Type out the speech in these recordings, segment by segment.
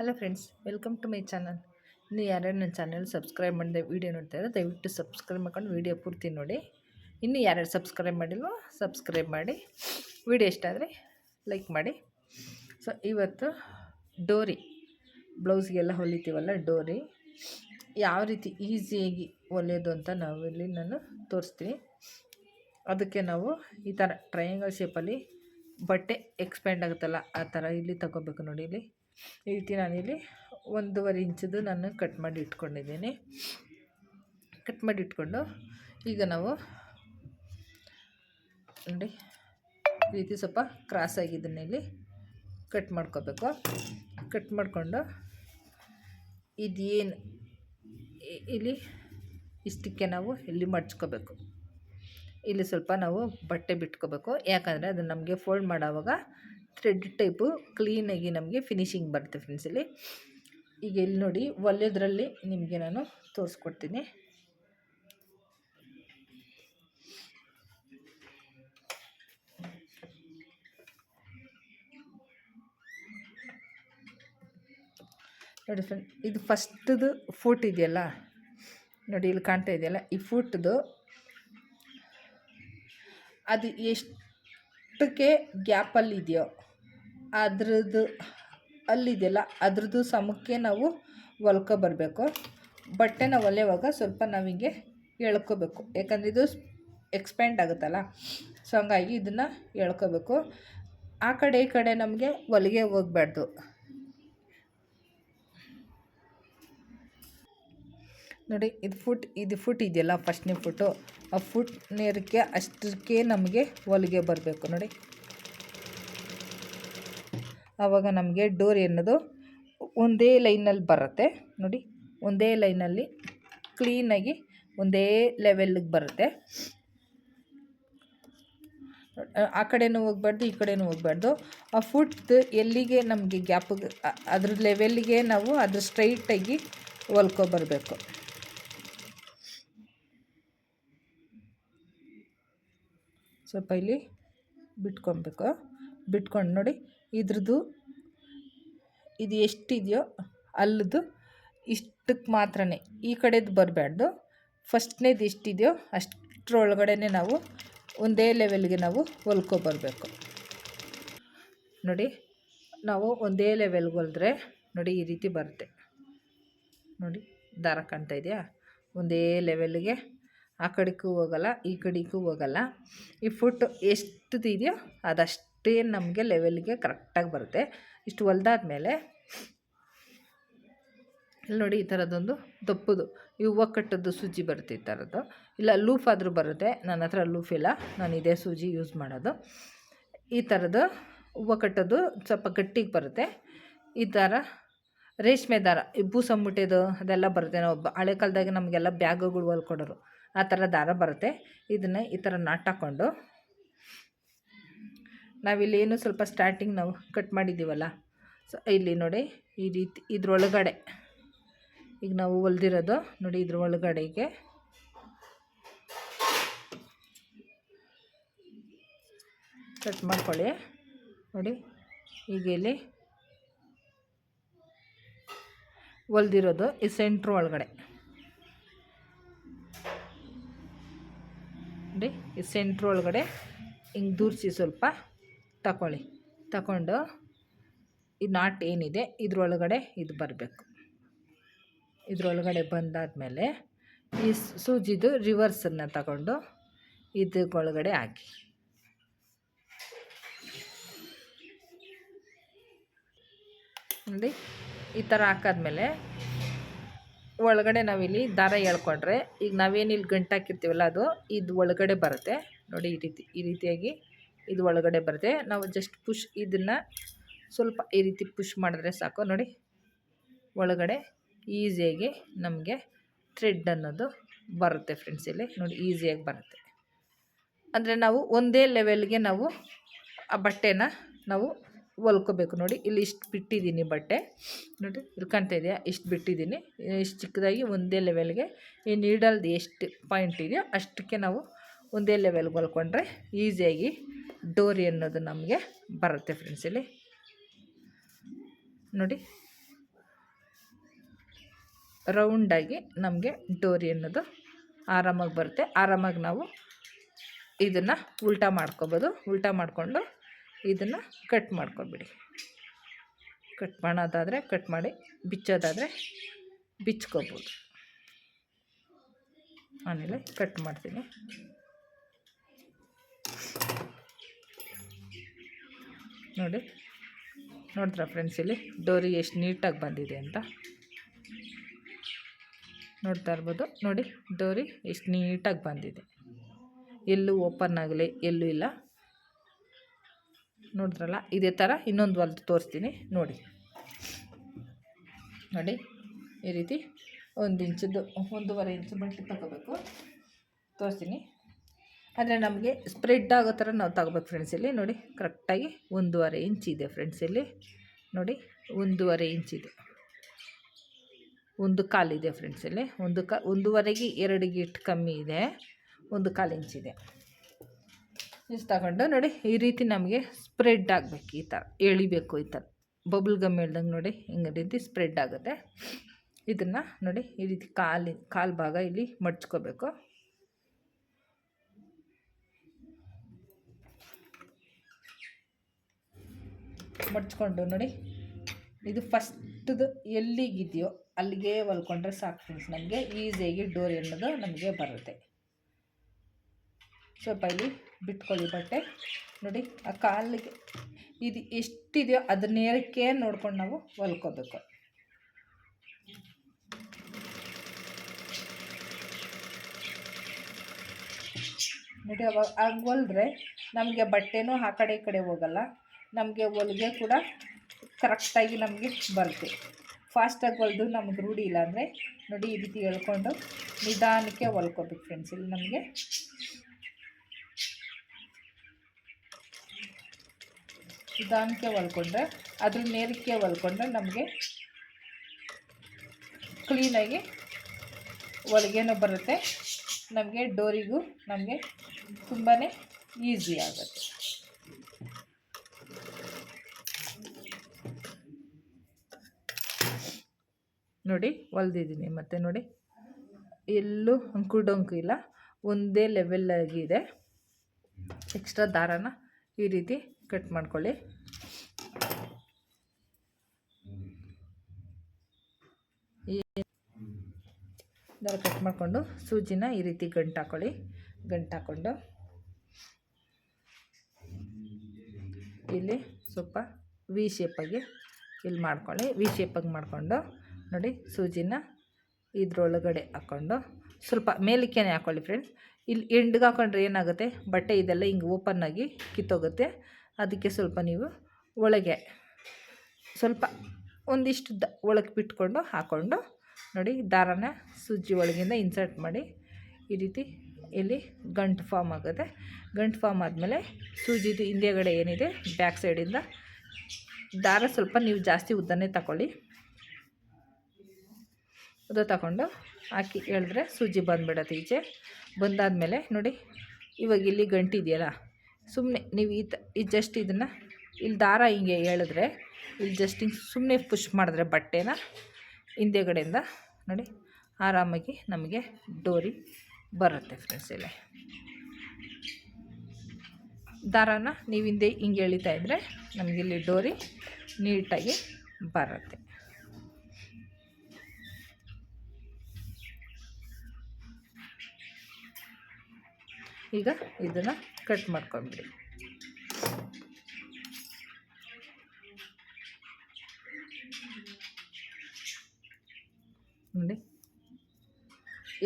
Hello friends, welcome to my channel. ಇನ್ನು ಯಾರ್ಯಾರು ನನ್ನ ಚಾನಲ್ ಸಬ್ಸ್ಕ್ರೈಬ್ ಮಾಡಿದೆ ವೀಡಿಯೋ ನೋಡ್ತಾ ಇದ್ದಾರೆ ದಯವಿಟ್ಟು ಸಬ್ಸ್ಕ್ರೈಬ್ ಮಾಡ್ಕೊಂಡು ವೀಡಿಯೋ ಪೂರ್ತಿ ನೋಡಿ. ಇನ್ನು ಯಾರ್ಯಾರು ಸಬ್ಸ್ಕ್ರೈಬ್ ಮಾಡಿಲ್ವೋ, ಸಬ್ಸ್ಕ್ರೈಬ್ ಮಾಡಿ. ವೀಡಿಯೋ ಇಷ್ಟ ಆದರೆ ಲೈಕ್ ಮಾಡಿ. ಸೊ ಇವತ್ತು ಡೋರಿ, ಬ್ಲೌಸ್ಗೆಲ್ಲ ಹೊಲಿತೀವಲ್ಲ ಡೋರಿ, ಯಾವ ರೀತಿ ಈಸಿಯಾಗಿ ಹೊಲಿಯೋದು ಅಂತ ನಾವಿಲ್ಲಿ ನಾನು ತೋರಿಸ್ತೀನಿ. ಅದಕ್ಕೆ ನಾವು ಈ ಥರ ಟ್ರಯಾಂಗಲ್ ಶೇಪಲ್ಲಿ ಬಟ್ಟೆ ಎಕ್ಸ್ಪ್ಯಾಂಡ್ ಆಗುತ್ತಲ್ಲ, ಆ ಥರ ಇಲ್ಲಿ ತಗೋಬೇಕು ನೋಡಿ ಇಲ್ಲಿ. ಈ ರೀತಿ ನಾನಿಲ್ಲಿ ಒಂದೂವರೆ ಇಂಚದು ನಾನು ಕಟ್ ಮಾಡಿ ಇಟ್ಕೊಂಡಿದ್ದೀನಿ. ಕಟ್ ಮಾಡಿ ಇಟ್ಕೊಂಡು ಈಗ ನಾವು ನೋಡಿ ಈ ರೀತಿ ಸ್ವಲ್ಪ ಕ್ರಾಸ್ ಆಗಿದ್ದನ್ನ ಇಲ್ಲಿ ಕಟ್ ಮಾಡ್ಕೋಬೇಕು. ಕಟ್ ಮಾಡಿಕೊಂಡು ಇದೇನು ಇಲ್ಲಿ ಇಷ್ಟಕ್ಕೆ ನಾವು ಇಲ್ಲಿ ಮಡ್ಚ್ಕೋಬೇಕು. ಇಲ್ಲಿ ಸ್ವಲ್ಪ ನಾವು ಬಟ್ಟೆ ಬಿಟ್ಕೋಬೇಕು. ಯಾಕಂದರೆ ಅದು ನಮಗೆ ಫೋಲ್ಡ್ ಮಾಡೋವಾಗ ಥ್ರೆಡ್ ಟೈಪು ಕ್ಲೀನಾಗಿ ನಮಗೆ ಫಿನಿಶಿಂಗ್ ಬರುತ್ತೆ ಫ್ರೆಂಡ್ಸ್ ಇಲ್ಲಿ. ಈಗ ಇಲ್ಲಿ ನೋಡಿ ಒಲೆದ್ರಲ್ಲಿ ನಿಮಗೆ ನಾನು ತೋರಿಸ್ಕೊಡ್ತೀನಿ. ನೋಡಿ ಫ್ರೆಂಡ್ ಇದು ಫಸ್ಟ್ದು ಫೂಟ್ ಇದೆಯಲ್ಲ, ನೋಡಿ ಇಲ್ಲಿ ಕಾಣ್ತಾ ಇದೆಯಲ್ಲ, ಈ ಫುಟ್ದು ಅದು ಎಷ್ಟಕ್ಕೆ ಗ್ಯಾಪಲ್ಲಿದೆಯೋ ಅದ್ರದ್ದು ಅಲ್ಲಿದೆಯಲ್ಲ, ಅದ್ರದ್ದು ಸಮಕ್ಕೆ ನಾವು ಹೊಲ್ಕೊ ಬರಬೇಕು. ಬಟ್ಟೆನ ಒಲೆಯುವಾಗ ಸ್ವಲ್ಪ ನಾವು ಹಿಂಗೆ ಎಳ್ಕೋಬೇಕು. ಯಾಕಂದರೆ ಇದು ಎಕ್ಸ್ಪ್ಯಾಂಡ್ ಆಗುತ್ತಲ್ಲ ಸೊ ಹಂಗಾಗಿ ಇದನ್ನು ಎಳ್ಕೋಬೇಕು. ಆ ಕಡೆ ಈ ಕಡೆ ನಮಗೆ ಹೊಲಿಗೆ ಹೋಗ್ಬಾರ್ದು. ನೋಡಿ, ಇದು ಫುಟ್ ಇದು ಫುಟ್ ಇದೆಯಲ್ಲ ಫಸ್ಟ್ನೇ ಫುಟ್ಟು ಆ ಫುಟ್ ನೇರಕ್ಕೆ ಅಷ್ಟಕ್ಕೆ ನಮಗೆ ಹೊಲಿಗೆ ಬರಬೇಕು. ನೋಡಿ. ಆವಾಗ ನಮಗೆ ಡೋರಿ ಅನ್ನೋದು ಒಂದೇ ಲೈನಲ್ಲಿ ಬರುತ್ತೆ. ನೋಡಿ, ಒಂದೇ ಲೈನಲ್ಲಿ ಕ್ಲೀನಾಗಿ ಒಂದೇ ಲೆವೆಲ್ಗೆ ಬರುತ್ತೆ. ಆ ಕಡೆನೂ ಹೋಗ್ಬಾರ್ದು, ಈ ಕಡೆನೂ ಹೋಗ್ಬಾರ್ದು. ಆ ಫುಡ್ ಎಲ್ಲಿಗೆ ನಮಗೆ ಗ್ಯಾಪಿಗೆ ಅದ್ರ ಲೆವೆಲ್ಗೆ ನಾವು ಅದ್ರ ಸ್ಟ್ರೈಟಾಗಿ ಹೊಲ್ಕೊಬರ್ಬೇಕು ಸ್ವಲ್ಪ ಇಲ್ಲಿ ಬಿಟ್ಕೊಬೇಕು. ಬಿಟ್ಕೊಂಡು ನೋಡಿ ಇದ್ರದ್ದು ಇದು ಎಷ್ಟಿದೆಯೋ ಅಲ್ಲದು ಇಷ್ಟಕ್ಕೆ ಮಾತ್ರ ಈ ಕಡೆದು ಬರಬಾರ್ದು ಫಸ್ಟ್ನೇದು ಎಷ್ಟಿದೆಯೋ ಅಷ್ಟರೊಳಗಡೆ ನಾವು ಒಂದೇ ಲೆವೆಲ್ಗೆ ನಾವು ಹೊಲ್ಕೊಬರ್ಬೇಕು. ನೋಡಿ, ನಾವು ಒಂದೇ ಲೆವೆಲ್ಗೆ ಹೊಲಿದ್ರೆ ನೋಡಿ ಈ ರೀತಿ ಬರುತ್ತೆ. ನೋಡಿ, ದಾರ ಕಾಣ್ತಾ ಇದೆಯಾ? ಒಂದೇ ಲೆವೆಲ್ಗೆ ಆ ಕಡೆಗೂ ಹೋಗಲ್ಲ, ಈ ಕಡೆಗೂ ಹೋಗಲ್ಲ. ಈ ಫುಟ್ ಎಷ್ಟು ಇದೆಯೋ ಅದಷ್ಟೇ. ನಮಗೆ ಲೆವೆಲ್ಗೆ ಕರೆಕ್ಟಾಗಿ ಬರುತ್ತೆ. ಇಷ್ಟು ಹೊಲ್ದಾದ್ಮೇಲೆ ಇಲ್ಲಿ ನೋಡಿ ಈ ಥರದೊಂದು ದಪ್ಪದು. ಈ ಹೂವು ಕಟ್ಟದ್ದು ಸೂಜಿ ಬರುತ್ತೆ ಈ ಥರದ್ದು. ಇಲ್ಲ, ಲೂಫ್ ಆದರೂ ಬರುತ್ತೆ. ನನ್ನ ಹತ್ರ ಲೂಫ್ ಇಲ್ಲ. ನಾನು ಇದೇ ಸೂಜಿ ಯೂಸ್ ಮಾಡೋದು. ಈ ಥರದ್ದು ಹೂವು ಕಟ್ಟೋದು ಸ್ವಲ್ಪ ಗಟ್ಟಿಗೆ ಬರುತ್ತೆ. ಈ ಥರ ರೇಷ್ಮೆ ದಾರ, ಈ ಬೂಸಂಬುಟಿದು ಅದೆಲ್ಲ ಬರುತ್ತೆ. ನಾವು ಹಳೆ ಕಾಲದಾಗ ನಮಗೆಲ್ಲ ಬ್ಯಾಗುಗಳು ಹೊಲ್ಕೊಡೋರು. ಆ ಥರ ದಾರ ಬರುತ್ತೆ. ಇದನ್ನು ಈ ಥರ ನಾಟಾಕೊಂಡು ನಾವಿಲ್ಲಿ ಏನು ಸ್ವಲ್ಪ ಸ್ಟಾರ್ಟಿಂಗ್ ನಾವು ಕಟ್ ಮಾಡಿದ್ದೀವಲ್ಲ? ಸೊ ಇಲ್ಲಿ ನೋಡಿ, ಈ ರೀತಿ, ಇದ್ರೊಳಗಡೆ. ಈಗ ನಾವು ಹೊಲ್ದಿರೋದು ನೋಡಿ ಇದ್ರ ಒಳಗಡೆಗೆ ಕಟ್ ಮಾಡ್ಕೊಳ್ಳಿ. ನೋಡಿ, ಈಗ ಇಲ್ಲಿ ಹೊಲ್ದಿರೋದು ಈ ಸೆಂಟ್ರ್ ಒಳಗಡೆ. ನೋಡಿ, ಈ ಸೆಂಟ್ರ್ ಒಳಗಡೆ ಹಿಂಗೆ ದೂರಿಸಿ ಸ್ವಲ್ಪ. ತಗೊಳ್ಳಿ ತಗೊಂಡು ಈ ನಾಟ್ ಏನಿದೆ, ಇದರೊಳಗಡೆ ಇದು ಬರಬೇಕು. ಇದ್ರೊಳಗಡೆ ಬಂದಾದಮೇಲೆ ಈ ಸೂಜಿದು ರಿವರ್ಸನ್ನು ತಗೊಂಡು ಇದಕ್ಕೊಳಗಡೆ ಹಾಕಿ. ನೋಡಿ, ಈ ಥರ ಹಾಕಾದ್ಮೇಲೆ ಒಳಗಡೆ ನಾವಿಲ್ಲಿ ದಾರ ಎಳ್ಕೊಂಡ್ರೆ, ಈಗ ನಾವೇನಿಲ್ಲಿ ಗಂಟು ಹಾಕಿರ್ತೀವಲ್ಲ ಅದು, ಇದು ಒಳಗಡೆ ಬರುತ್ತೆ. ನೋಡಿ, ಈ ರೀತಿ, ಈ ರೀತಿಯಾಗಿ ಇದು ಒಳಗಡೆ ಬರುತ್ತೆ ನಾವು ಜಸ್ಟ್ ಪುಷ್ ಇದನ್ನು ಸ್ವಲ್ಪ ಈ ರೀತಿ ಪುಷ್ ಮಾಡಿದ್ರೆ ಸಾಕು. ನೋಡಿ, ಒಳಗಡೆ ಈಸಿಯಾಗಿ ನಮಗೆ ಥ್ರೆಡ್ ಅನ್ನೋದು ಬರುತ್ತೆ ಫ್ರೆಂಡ್ಸ್ ಇಲ್ಲಿ. ನೋಡಿ ಈಸಿಯಾಗಿ ಬರುತ್ತೆ. ಅಂದರೆ ನಾವು ಒಂದೇ ಲೆವೆಲ್ಗೆ ನಾವು ಆ ಬಟ್ಟೆನ ನಾವು ಹೊಲ್ಕೋಬೇಕು. ನೋಡಿ, ಇಲ್ಲಿ ಇಷ್ಟು ಬಿಟ್ಟಿದ್ದೀನಿ ಬಟ್ಟೆ. ನೋಡಿ, ಇಲ್ಲಿ ಕಾಣ್ತಾ ಇದೆಯಾ? ಇಷ್ಟು ಬಿಟ್ಟಿದ್ದೀನಿ ಇಷ್ಟು ಚಿಕ್ಕದಾಗಿ ಒಂದೇ ಲೆವೆಲ್ಗೆ ಈ ನೀಡಲ್ದು ಎಷ್ಟು ಪಾಯಿಂಟ್ ಇದೆಯೋ ಅಷ್ಟಕ್ಕೆ ನಾವು ಒಂದೇ ಲೆವೆಲ್ಗೆ ಹೊಲ್ಕೊಂಡ್ರೆ ಈಸಿಯಾಗಿ ಡೋರಿ ಅನ್ನೋದು ನಮಗೆ ಬರುತ್ತೆ ಫ್ರೆಂಡ್ಸ್ ಇಲ್ಲಿ. ನೋಡಿ. ರೌಂಡಾಗಿ ನಮಗೆ ಡೋರಿ ಅನ್ನೋದು ಆರಾಮಾಗಿ ಬರುತ್ತೆ. ಆರಾಮಾಗಿ ನಾವು ಇದನ್ನು ಉಲ್ಟಾ ಮಾಡ್ಕೊಬೋದು. ಉಲ್ಟಾ ಮಾಡಿಕೊಂಡು ಇದನ್ನು ಕಟ್ ಮಾಡ್ಕೊಬಿಡಿ. ಕಟ್ ಮಾಡೋದಾದರೆ ಕಟ್ ಮಾಡಿ ಬಿಚ್ಚೋದಾದರೆ ಬಿಚ್ಕೋಬೋದು. ಆಮೇಲೆ ಕಟ್ ಮಾಡ್ತೀನಿ. ನೋಡಿ. ನೋಡಿದ್ರ ಫ್ರೆಂಡ್ಸ್ ಇಲ್ಲಿ ಡೋರಿ ಎಷ್ಟು ನೀಟಾಗಿ ಬಂದಿದೆ ಅಂತ. ನೋಡ್ತಾ ಇರ್ಬೋದು. ನೋಡಿ, ಡೋರಿ ಎಷ್ಟು ನೀಟಾಗಿ ಬಂದಿದೆ. ಎಲ್ಲೂ ಓಪನ್ ಆಗಲಿ, ಎಲ್ಲೂ ಇಲ್ಲ. ನೋಡಿದ್ರಲ್ಲ, ಇದೇ ಥರ ಇನ್ನೊಂದು ಹೊಲ್ದು ತೋರಿಸ್ತೀನಿ. ನೋಡಿ. ನೋಡಿ, ಈ ರೀತಿ ಒಂದು ಇಂಚದ್ದು, ಒಂದೂವರೆ ಇಂಚು ಬಟ್ಟೆ ತಗೋಬೇಕು. ತೋರಿಸ್ತೀನಿ. ಆದರೆ ನಮಗೆ ಸ್ಪ್ರೆಡ್ ಆಗೋ ಥರ ನಾವು ತಗೋಬೇಕು ಫ್ರೆಂಡ್ಸ್ ಇಲ್ಲಿ. ನೋಡಿ ಕರೆಕ್ಟಾಗಿ ಒಂದೂವರೆ ಇಂಚ್ ಇದೆ ಫ್ರೆಂಡ್ಸ್ ಇಲ್ಲಿ. ನೋಡಿ, ಒಂದೂವರೆ ಇಂಚ್ ಇದೆ. ಒಂದು ಇದೆ ಫ್ರೆಂಡ್ಸ್ ಇಲ್ಲಿ. ಒಂದು ಕಾ, ಒಂದೂವರೆಗೆ ಎರಡು ಗೀಟ್ ಕಮ್ಮಿ ಇದೆ. ಒಂದು ಕಾಲು ಇದೆ. ಇಷ್ಟು ತಗೊಂಡು ನೋಡಿ, ಈ ರೀತಿ ನಮಗೆ ಸ್ಪ್ರೆಡ್ ಆಗಬೇಕು ಈ ಥರ ಎಳಿಬೇಕು ಈ ಥರ ಬಬಲ್ ಗಮ್ ಹೇಳ್ದಂಗೆ ನೋಡಿ, ಹಿಂಗೆ ರೀತಿ ಸ್ಪ್ರೆಡ್ ಆಗುತ್ತೆ. ಇದನ್ನು ನೋಡಿ, ಈ ರೀತಿ ಕಾಲಿ ಕಾಲು ಭಾಗ ಇಲ್ಲಿ ಮಡ್ಚ್ಕೋಬೇಕು. ಮಡ್ಚ್ಕೊಂಡು ನೋಡಿ. ಇದು ಫಸ್ಟ್ದು ಎಲ್ಲಿಗಿದೆಯೋ ಅಲ್ಲಿಗೆ ಹೊಲ್ಕೊಂಡ್ರೆ ಸಾಕು ಫ್ರೆಂಡ್ಸ್ ನಮಗೆ ಈಸಿಯಾಗಿ ಡೋರಿ ಅನ್ನೋದು ನಮಗೆ ಬರುತ್ತೆ. ಸ್ವಲ್ಪ ಇಲ್ಲಿ ಬಿಟ್ಕೊಳ್ಳಿ ಬಟ್ಟೆ. ನೋಡಿ, ಆ ಕಾಲಿಗೆ ಇದು ಎಷ್ಟಿದೆಯೋ ಅದ್ರ ನೇರಕ್ಕೆ ನೋಡ್ಕೊಂಡು ನಾವು ಹೊಲ್ಕೋಬೇಕು. ನೋಡಿ ಅವಾಗ ಹೊಲ್ದ್ರೆ ನಮಗೆ ಬಟ್ಟೆನೂ ಆ ಕಡೆ ಈ ಕಡೆ ಹೋಗಲ್ಲ. ನಮಗೆ ಹೊಲಿಗೆ ಕೂಡ ಕರೆಕ್ಟಾಗಿ ನಮಗೆ ಬರುತ್ತೆ. ಫಾಸ್ಟಾಗಿ ಹೊಲಿದು ನಮಗೆ ರೂಢಿ ಇಲ್ಲ ಅಂದರೆ ನೋಡಿ ಈ ರೀತಿ ಹೇಳ್ಕೊಂಡು ನಿಧಾನಕ್ಕೆ ಹೊಲ್ಕೋಬೇಕು ಫ್ರೆಂಡ್ಸ್ ಇಲ್ಲಿ ನಮಗೆ ನಿಧಾನಕ್ಕೆ ಹೊಲ್ಕೊಂಡ್ರೆ, ಅದ್ರ ನೇರಕ್ಕೆ ಹೊಲ್ಕೊಂಡ್ರೆ ನಮಗೆ ಕ್ಲೀನಾಗಿ ಹೊಲಿಗೆನೂ ಬರುತ್ತೆ. ನಮಗೆ ಡೋರಿಗೂ ನಮಗೆ ತುಂಬಾ ಈಸಿ ಆಗುತ್ತೆ. ನೋಡಿ ಹೊಲ್ದಿದ್ದೀನಿ. ಮತ್ತು ನೋಡಿ, ಎಲ್ಲೂ ಅಂಕು ಡೊಂಕು ಇಲ್ಲ. ಒಂದೇ ಲೆವೆಲ್ಲಾಗಿದೆ ಎಕ್ಸ್ಟ್ರಾ ದಾರಾನ ಈ ರೀತಿ ಕಟ್ ಮಾಡ್ಕೊಳ್ಳಿ. ದಾರ ಕಟ್ ಮಾಡಿಕೊಂಡು ಸೂಜಿನ ಈ ರೀತಿ ಗಂಟು ಹಾಕ್ಕೊಳ್ಳಿ ಗಂಟು ಹಾಕ್ಕೊಂಡು ಇಲ್ಲಿ ಸ್ವಲ್ಪ ವಿ ಶೇಪಾಗಿ ಇಲ್ಲಿ ಮಾಡ್ಕೊಳ್ಳಿ. ವಿ ಶೇಪಾಗಿ ಮಾಡಿಕೊಂಡು ನೋಡಿ ಸೂಜಿನ ಇದ್ರೊಳಗಡೆ ಹಾಕ್ಕೊಂಡು ಸ್ವಲ್ಪ ಮೇಲಕ್ಕೆ ಹಾಕ್ಕೊಳ್ಳಿ ಫ್ರೆಂಡ್ಸ್ ಇಲ್ಲಿ ಎಂಡ್ಗೆ ಹಾಕೊಂಡ್ರೆ ಏನಾಗುತ್ತೆ? ಬಟ್ಟೆ ಇದೆಲ್ಲ ಹಿಂಗೆ ಓಪನ್ನಾಗಿ ಕಿತ್ತೋಗುತ್ತೆ. ಅದಕ್ಕೆ ಸ್ವಲ್ಪ ನೀವು ಒಳಗೆ ಸ್ವಲ್ಪ ಒಂದಿಷ್ಟು ದ ಒಳಗೆ ಬಿಟ್ಕೊಂಡು ಹಾಕ್ಕೊಂಡು ನೋಡಿ ದಾರನ ಸೂಜಿ ಒಳಗಿಂದ ಇನ್ಸರ್ಟ್ ಮಾಡಿ ಈ ರೀತಿ ಇಲ್ಲಿ ಗಂಟು ಫಾರ್ಮ್ ಆಗುತ್ತೆ. ಗಂಟು ಫಾರ್ಮ್ ಆದಮೇಲೆ ಸೂಜಿದು ಹಿಂದೆಗಡೆ ಏನಿದೆ? ಬ್ಯಾಕ್ ಸೈಡಿಂದ ದಾರ ಸ್ವಲ್ಪ ನೀವು ಜಾಸ್ತಿ ಉದ್ದನೇ ತಗೊಳ್ಳಿ ಉದ್ದ ತಗೊಂಡು ಹಾಕಿ ಎಳೆದ್ರೆ ಸೂಜಿ ಬಂದುಬಿಡತ್ತೆ ಈಚೆ. ಬಂದಾದಮೇಲೆ ನೋಡಿ, ಇವಾಗ ಇಲ್ಲಿ ಗಂಟಿದೆಯಲ್ಲ ಸುಮ್ಮನೆ ನೀವು ಈ ತ, ಈ ಜಸ್ಟ್ ಇದನ್ನು ಇಲ್ಲಿ ದಾರ ಹಿಂಗೆ ಎಳೆದ್ರೆ ಇಲ್ಲಿ ಜಸ್ಟ್ ಹಿಂಗೆ ಸುಮ್ಮನೆ ಪುಷ್ ಮಾಡಿದ್ರೆ ಬಟ್ಟೆನ ಹಿಂದೆಗಡೆಯಿಂದ ನೋಡಿ ಆರಾಮಾಗಿ ನಮಗೆ ಡೋರಿ ಬರುತ್ತೆ ಫ್ರೆಂಡ್ಸ್ ಇಲ್ಲಿ. ದಾರಾನ ನೀವು ಹಿಂದೆ ಹಿಂಗೆ ಎಳಿತಾ ಇದ್ದರೆ ನಮಗಿಲ್ಲಿ ಡೋರಿ ನೀಟಾಗಿ ಬರುತ್ತೆ. ಈಗ ಇದನ್ನು ಕಟ್ ಮಾಡ್ಕೊಂಬಿಡಿ ನೋಡಿ.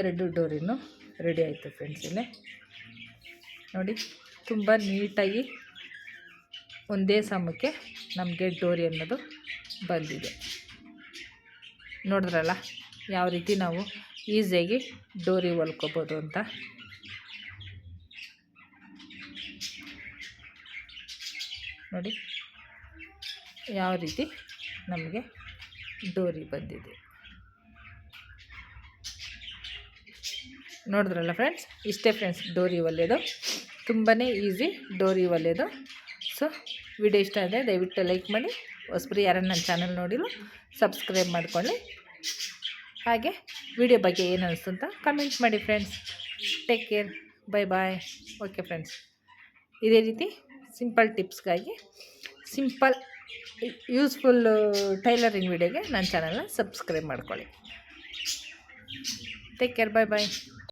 ಎರಡು ಡೋರಿನೂ ರೆಡಿ ಆಯಿತು ಫ್ರೆಂಡ್ಸ್ ಇಲ್ಲೇ. ನೋಡಿ, ತುಂಬ ನೀಟಾಗಿ ಒಂದೇ ಸಮಕ್ಕೆ ನಮಗೆ ಡೋರಿ ಅನ್ನೋದು ಬಂದಿದೆ. ನೋಡಿದ್ರಲ್ಲ, ಯಾವ ರೀತಿ ನಾವು ಈಸಿಯಾಗಿ ಡೋರಿ ಹೊಲ್ಕೋಬೋದು ಅಂತ. ನೋಡಿ. ಯಾವ ರೀತಿ ನಮಗೆ ಡೋರಿ ಬಂದಿದೆ. ನೋಡಿದ್ರಲ್ಲ ಫ್ರೆಂಡ್ಸ್ ಇಷ್ಟೇ ಫ್ರೆಂಡ್ಸ್ ಡೋರಿ ಒಲೆಯೋದು ತುಂಬಾ ಈಸಿ ಡೋರಿ ಒಲೆಯೋದು ಸೊ ವಿಡಿಯೋ ಇಷ್ಟ ಆದರೆ ದಯವಿಟ್ಟು ಲೈಕ್ ಮಾಡಿ. ಹೊಸಬ್ರು ಯಾರನ್ನ ನನ್ನ ಚಾನಲ್ ನೋಡಿಲ್ಲ ಸಬ್ಸ್ಕ್ರೈಬ್ ಮಾಡ್ಕೊಳ್ಳಿ. ಹಾಗೆ ವಿಡಿಯೋ ಬಗ್ಗೆ ಏನು ಅನಿಸ್ತು ಅಂತ ಕಮೆಂಟ್ ಮಾಡಿ friends take care bye bye okay friends ಇದೇ ರೀತಿ ಸಿಂಪಲ್ ಟಿಪ್ಸ್ಗಾಗಿ ಸಿಂಪಲ್ ಯೂಸ್ಫುಲ್ ಟೈಲರಿಂಗ್ ವಿಡಿಯೋಗೆ ನನ್ನ ಚಾನಲ್ನ ಸಬ್ಸ್ಕ್ರೈಬ್ ಮಾಡ್ಕೊಳ್ಳಿ. ಟೇಕ್ ಕೇರ್ ಬಾಯ್ ಬಾಯ್